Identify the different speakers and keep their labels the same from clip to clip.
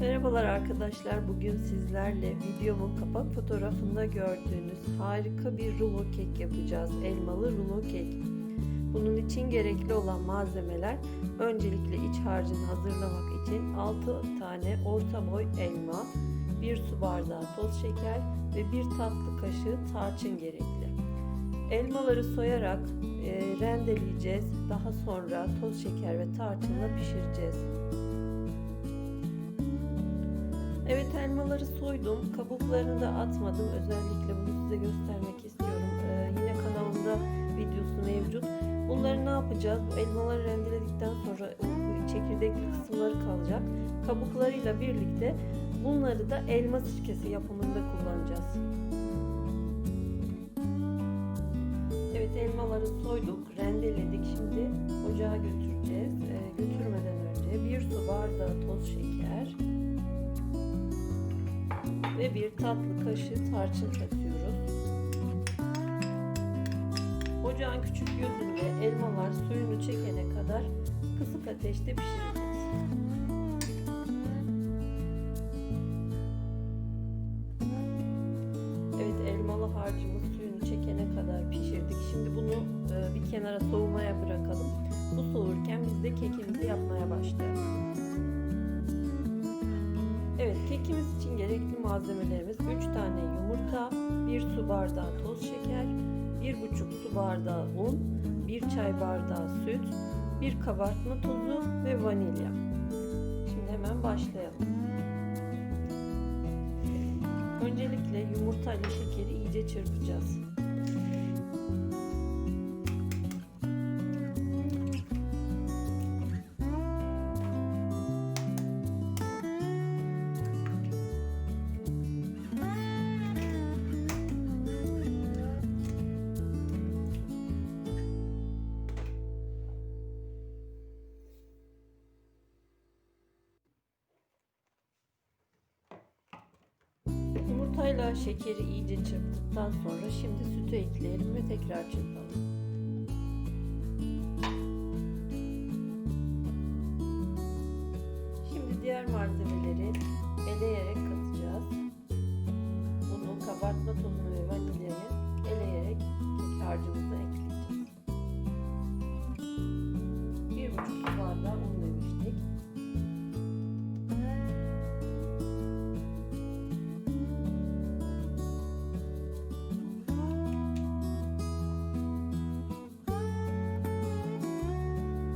Speaker 1: Merhabalar arkadaşlar. Bugün sizlerle videomun kapak fotoğrafında gördüğünüz harika bir rulo kek yapacağız. Elmalı rulo kek. Bunun için gerekli olan malzemeler öncelikle iç harcını hazırlamak için 6 tane orta boy elma, 1 su bardağı toz şeker ve 1 tatlı kaşığı tarçın gerekli. Elmaları soyarak e, rendeleyeceğiz. Daha sonra toz şeker ve tarçınla pişireceğiz. Evet elmaları soydum. Kabuklarını da atmadım. Özellikle bunu size göstermek istiyorum. Ee, yine kanalımda videosu mevcut. Bunları ne yapacağız? Bu elmaları rendeledikten sonra bu çekirdekli kısımları kalacak. Kabuklarıyla birlikte bunları da elma sirkesi yapımında kullanacağız. Evet elmaları soyduk, rendeledik. Şimdi ocağa götüreceğiz. Ee, götürmeden önce bir su bardağı toz şeker, ve bir tatlı kaşığı tarçın katıyoruz. Ocağın küçük gözünde elmalar suyunu çekene kadar kısık ateşte pişireceğiz. Evet elmalı harcımız suyunu çekene kadar pişirdik. Şimdi bunu e, bir kenara soğumaya bırakalım. Bu soğurken biz de kekimizi yapmaya başlayalım. Evet kekimiz için gerekli malzemelerimiz 3 tane yumurta, 1 su bardağı toz şeker, 1,5 su bardağı un, 1 çay bardağı süt, 1 kabartma tozu ve vanilya. Şimdi hemen başlayalım. Öncelikle yumurta ile şekeri iyice çırpacağız. Yumurtayla şekeri iyice çırptıktan sonra şimdi sütü ekleyelim ve tekrar çırpalım. Şimdi diğer malzemeleri eleyerek katacağız. Bunu kabartma tozunu ve vanilyayı eleyerek kek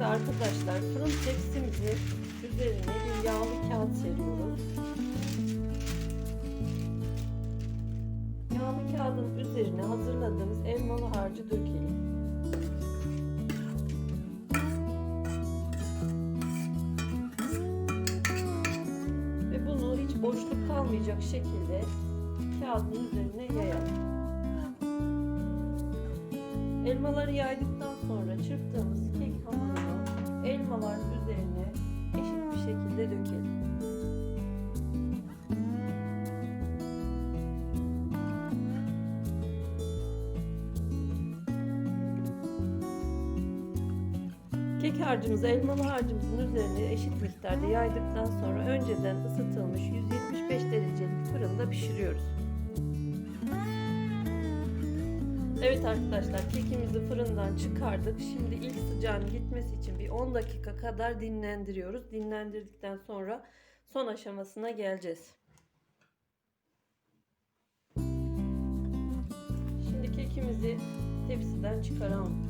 Speaker 1: Şimdi arkadaşlar fırın tepsimizin üzerine bir yağlı kağıt seriyoruz. Yağlı kağıdın üzerine hazırladığımız elmalı harcı dökelim. Ve bunu hiç boşluk kalmayacak şekilde kağıdın üzerine yayalım. Elmaları yaydıktan sonra çırptığımız kek hamurunu elmaların üzerine eşit bir şekilde dökelim. Kek harcımızı elmalı harcımızın üzerine eşit miktarda yaydıktan sonra önceden ısıtılmış 175 derecelik fırında pişiriyoruz. Evet arkadaşlar kekimizi fırından çıkardık. Şimdi ilk sıcağın gitmesi için bir 10 dakika kadar dinlendiriyoruz. Dinlendirdikten sonra son aşamasına geleceğiz. Şimdi kekimizi tepsiden çıkaralım.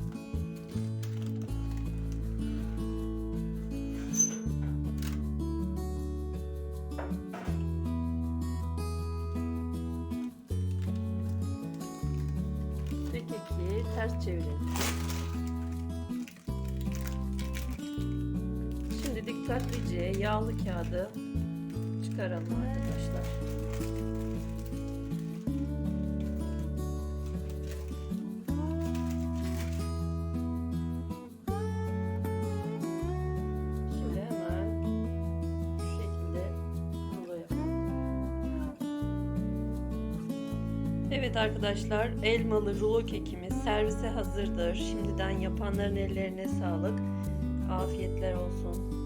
Speaker 1: Keki ters. Şimdi Şimdi dikkatlice yağlı kağıdı çıkaralım arkadaşlar. Evet arkadaşlar elmalı rulo kekimiz servise hazırdır. Şimdiden yapanların ellerine sağlık. Afiyetler olsun.